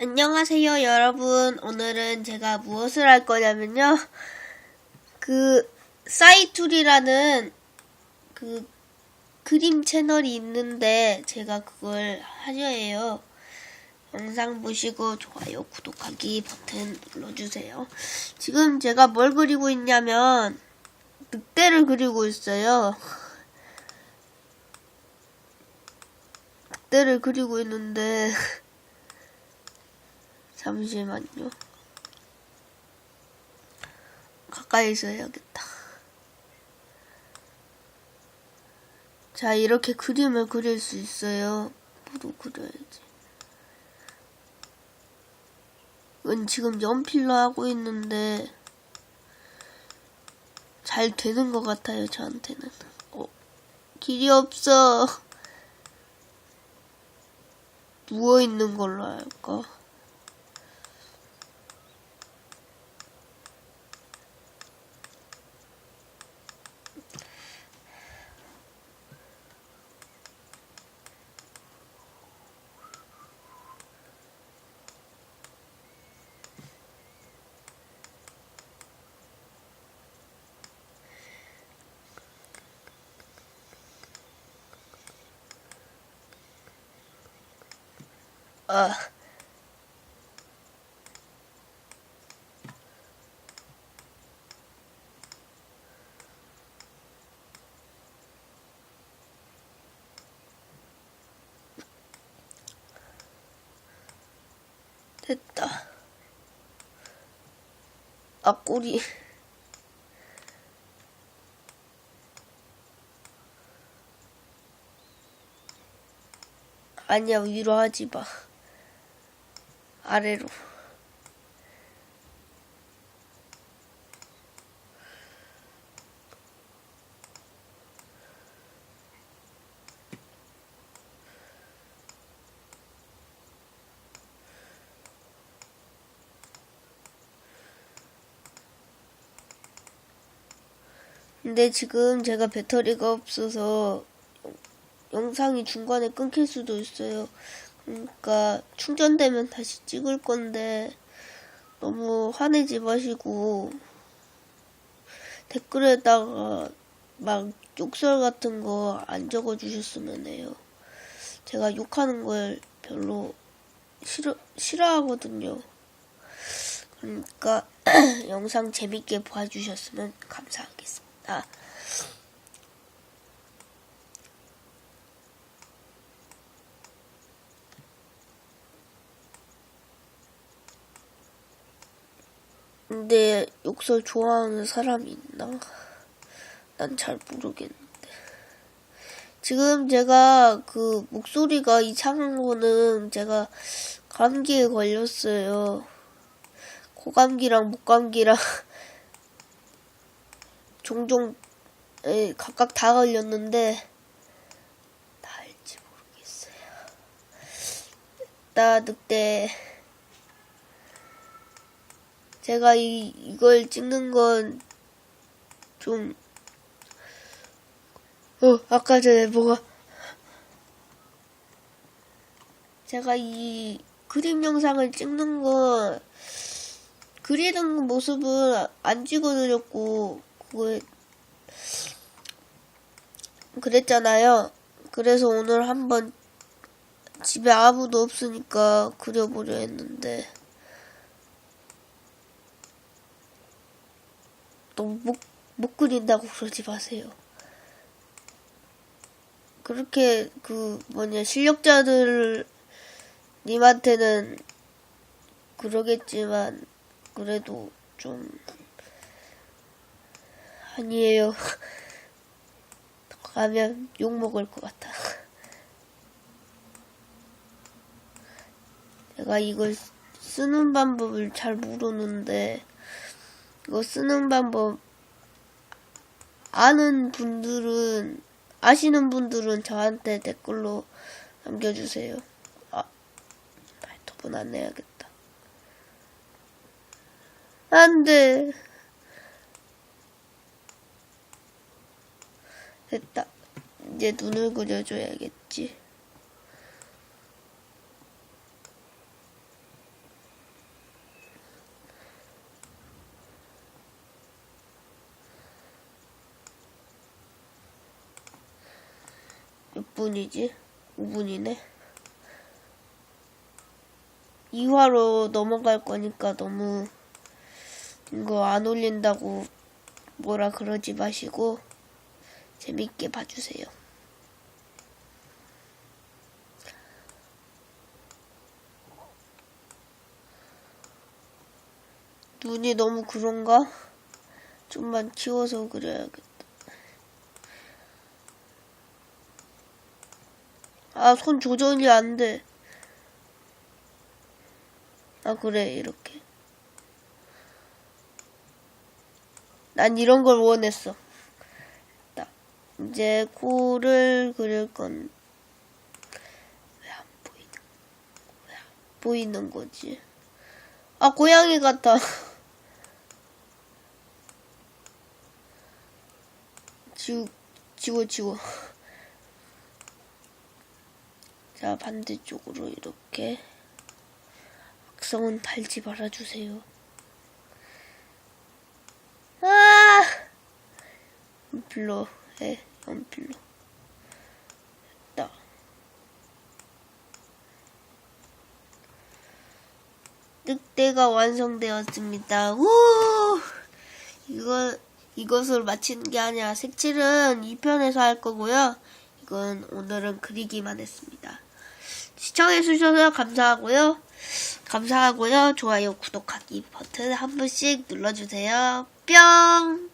안녕하세요, 여러분. 오늘은 제가 무엇을 할 거냐면요. 그, 사이툴이라는 그 그림 채널이 있는데 제가 그걸 하려 해요. 영상 보시고 좋아요, 구독하기 버튼 눌러주세요. 지금 제가 뭘 그리고 있냐면 늑대를 그리고 있어요. 늑대를 그리고 있는데 잠시만요. 가까이서 해야겠다. 자, 이렇게 그림을 그릴 수 있어요. 뭐도 그려야지. 이건 지금 연필로 하고 있는데 잘 되는 것 같아요, 저한테는. 어, 길이 없어. 누워있는 걸로 할까? 아. 됐다. 아, 꼬리. 아니야, 위로 하지 마. 아래로. 근데 지금 제가 배터리가 없어서 영상이 중간에 끊길 수도 있어요. 그러니까 충전되면 다시 찍을 건데 너무 화내지 마시고 댓글에다가 막 욕설 같은 거 안 적어 주셨으면 해요. 제가 욕하는 걸 별로 싫어, 싫어하거든요. 그러니까 영상 재밌게 봐주셨으면 감사하겠습니다. 근데 욕설 좋아하는 사람이 있나? 난 잘 모르겠는데. 지금 제가 그 목소리가 이상한 거는 제가 감기에 걸렸어요. 고감기랑 목감기랑 종종 에, 각각 다 걸렸는데 다 알지 모르겠어요. 나 늑대 제가 이, 이걸 찍는 건 좀, 어, 아까 전에 뭐가, 제가 이 그림 영상을 찍는 건, 그리는 모습을 안 찍어드렸고, 그거, 그랬잖아요. 그래서 오늘 한번 집에 아무도 없으니까 그려보려 했는데, 너무 못, 못 그린다고 그러지 마세요. 그렇게 그 뭐냐 실력자들 님한테는 그러겠지만 그래도 좀 아니에요. 가면 욕 먹을 것 같아. 내가 이걸 쓰는 방법을 잘 모르는데 이거 쓰는 방법 아는 분들은 아시는 분들은 저한테 댓글로 남겨주세요. 아, 발톱은 안 내야겠다. 안 돼. 됐다. 이제 눈을 그려줘야겠지. 몇 분이지? 5분이네. 2화로 넘어갈 거니까 너무 이거 안 올린다고 뭐라 그러지 마시고 재밌게 봐주세요. 눈이 너무 그런가? 좀만 키워서 그려야겠다. 아, 손 조절이 안 돼. 아, 그래, 이렇게. 난 이런 걸 원했어. 나 이제 코를 그릴 건, 왜 안 보이는, 왜 안 보이는 거지? 아, 고양이 같아. 지우, 지워, 지워. 자, 반대쪽으로 이렇게. 악성은 달지 말아주세요. 아! 연필로 해, 연필로. 됐다. 늑대가 완성되었습니다. 우! 이거, 이것을 마치는 게 아니라 색칠은 2편에서 할 거고요. 이건 오늘은 그리기만 했습니다. 시청해주셔서 감사하고요. 감사하고요. 좋아요, 구독하기 버튼 한 번씩 눌러주세요. 뿅!